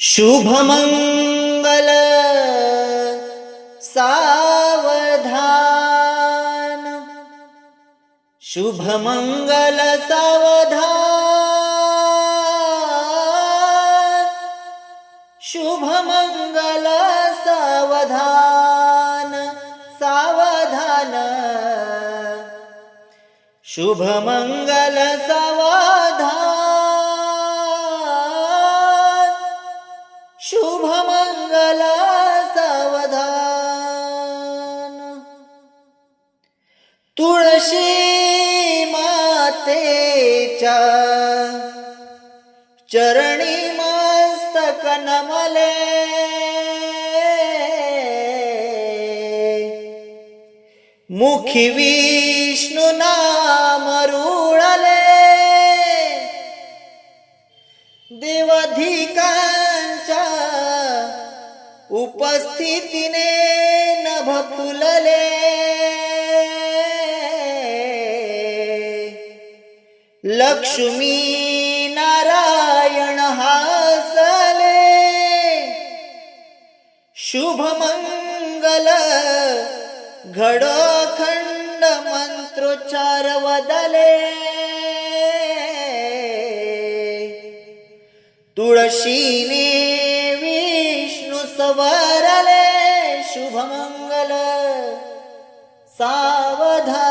शुभमंगल सावधान। शुभमंगल सावधान। शुभमंगल सावधान। सावधान। शुभमंगल सावधान। शुभमंगल सावधान. तुळशी मातेच्या चरणी मस्तक नमले. मुखी विष्णू उपस्थितीने नभ फुलले. लक्ष्मी नारायण हासले. शुभमंगल घडोखंड मंत्रोच्चार वदले. तुळशीने वरले सवरले शुभमंगल सावधान